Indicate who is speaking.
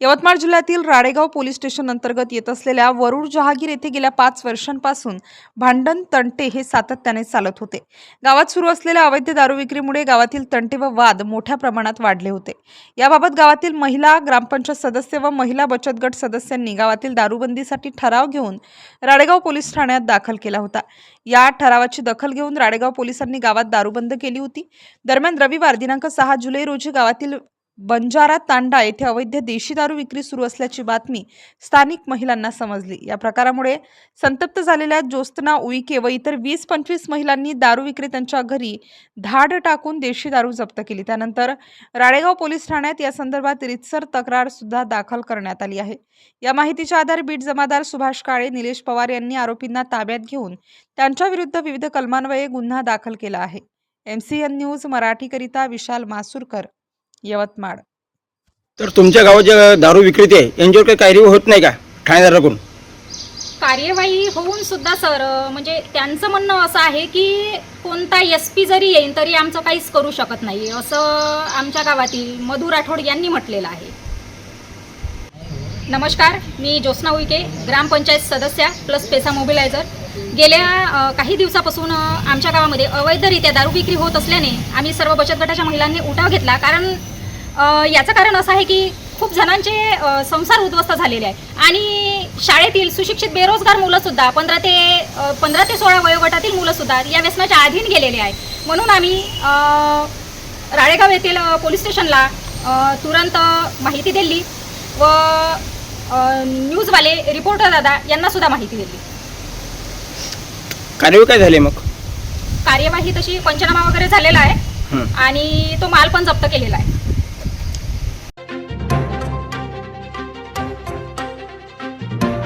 Speaker 1: Yavatmal जिल्ह्यातील Radegaon police station अंतर्गत येत असलेल्या वरुड जहागीर येथे गेल्या पाच वर्षांपासून भांडण तंटे हे सातत्याने चालत होते. गावात सुरू असलेल्या अवैध दारू विक्रीमुळे गावातील तंटे व वाद मोठ्या प्रमाणात वाढले होते. याबाबत गावातील महिला ग्रामपंचायत सदस्य व महिला बचत गट सदस्यांनी गावातील दारूबंदीसाठी ठराव घेऊन राडेगाव पोलीस ठाण्यात दाखल केला होता. या ठरावाची दखल घेऊन राडेगाव पोलिसांनी गावात दारूबंद केली होती. दरम्यान रविवार दिनांक सहा जुलै रोजी गावातील बंजारा तांडा येथे अवैध देशी दारू विक्री सुरू असल्याची बातमी स्थानिक महिलांना समजली. या प्रकारामुळे संतप्त झालेल्या ज्योस्तना उईके व इतर वीस पंचवीस महिलांनी दारू विक्रेत्यांच्या घरी धाड टाकून देशी दारू जप्त केली. त्यानंतर राळेगाव पोलीस ठाण्यात या संदर्भात रितसर तक्रार सुद्धा दाखल करण्यात आली आहे. या माहितीच्या आधारे बीट जमादार सुभाष काळे निलेश पवार यांनी आरोपींना ताब्यात घेऊन त्यांच्या विरुद्ध विविध कलमान्वये गुन्हा दाखल केला आहे. एम सी एन न्यूज मराठीकरिता विशाल मासूरकर. यवतमाळ.
Speaker 2: तर तुमच्या गावात जे दारू विक्रेते आहे यांच्यावर काही कार्यवाही होत नाही का? ठाणेदाराकडून?
Speaker 3: कार्यवाही होऊन सुद्धा सर म्हणजे त्यांचं म्हणणं असं आहे की कोणता एस पी जरी येईल तरी आमचं काहीच करू शकत नाही असं आमच्या गावातील मधु राठोड यांनी म्हटलेलं आहे. नमस्कार मी ज्योत्स्ना उईके ग्रामपंचायत सदस्या प्लस पेसा मोबिलायझर. गेल्या काही दिवसापासून आमच्या गावामध्ये अवैधरित्या दारू विक्री होत असल्याने आम्ही सर्व बचत गटाच्या महिलांनी उठाव घेतला. कारण याचं कारण असं आहे की खूप जणांचे संसार उद्ध्वस्त झालेले आहे. आणि शाळेतील सुशिक्षित बेरोजगार मुलंसुद्धा पंधरा ते पंधरा ते सोळा वयोगटातील मुलंसुद्धा या व्यसनाच्या अधीन गेलेले आहे. म्हणून आम्ही राळेगाव येथील पोलीस स्टेशनला तुरंत माहिती दिली व न्यूजवाले रिपोर्टर दादा यांनासुद्धा माहिती दिली.
Speaker 2: कार्यवाही काय झाली मग?
Speaker 3: कार्यवाही तशी पंचनामा वगैरे झालेला आहे.
Speaker 2: हं.
Speaker 3: आणि तो माल पण जप्त केलेला आहे.